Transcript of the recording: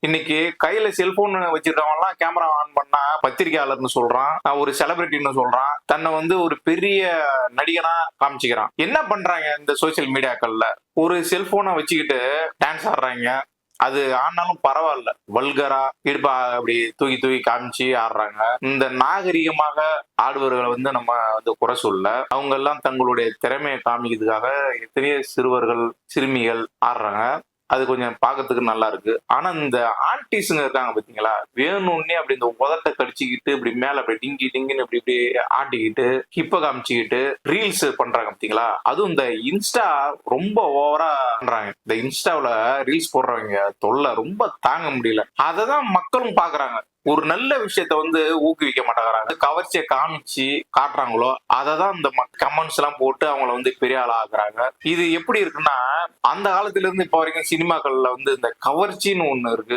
இன்னைக்கு கையில cellphone வச்சிருக்கவன்லாம் camera on பண்ணா பத்திரிகையாளர்னு சொல்றான். நான் ஒரு செலிபிரிட்டின்னு சொல்றான். தன்னை வந்து ஒரு பெரிய நடிகனா காமிச்சுக்கிறான். என்ன பண்றாங்க இந்த சோசியல் மீடியாக்கள்ல ஒரு செல்போனை வச்சுக்கிட்டு டான்ஸ் ஆடுறாங்க. அது ஆனாலும் பரவாயில்ல. வல்கரா இடுப்பா அப்படி தூக்கி தூக்கி காமிச்சு ஆடுறாங்க. இந்த நாகரிகமாக ஆடுவர்களை வந்து நம்ம வந்து குறை சொல்ல அவங்க எல்லாம் தங்களுடைய திறமையை காமிக்கிறதுக்காக எத்தனையோ சிறுவர்கள் சிறுமிகள் ஆடுறாங்க. அது கொஞ்சம் பார்க்கறதுக்கு நல்லா இருக்கு. ஆனா இந்த ஆர்டிஸ்டுங்க இருக்காங்க பாத்தீங்களா? வேணும்னே அப்படி இந்த உதட்டை கடிச்சிக்கிட்டு இப்படி மேல அப்படி டிங்கி டிங்கின்னு இப்படி இப்படி ஆட்டிக்கிட்டு ஹிப்ப காமிச்சிக்கிட்டு ரீல்ஸ் பண்றாங்க பாத்தீங்களா? அதுவும் இந்த இன்ஸ்டா ரொம்ப ஓவரா பண்றாங்க. இந்த இன்ஸ்டாவில் ரீல்ஸ் போடுறவங்க தொல்லை ரொம்ப தாங்க முடியல. அதை தான் மக்களும் பாக்குறாங்க. ஒரு நல்ல விஷயத்த வந்து ஊக்குவிக்க மாட்டேங்கிறாங்க. கவர்ச்சியை காமிச்சு காட்டுறாங்களோ அதை தான் இந்த கமெண்ட்ஸ் எல்லாம் போட்டு அவங்கள வந்து பெரிய ஆளா ஆகுறாங்க இது எப்படி இருக்குன்னா அந்த காலத்துல இருந்து இப்ப வரைக்கும் சினிமாக்கள்ல வந்து இந்த கவர்ச்சின்னு ஒண்ணு இருக்கு.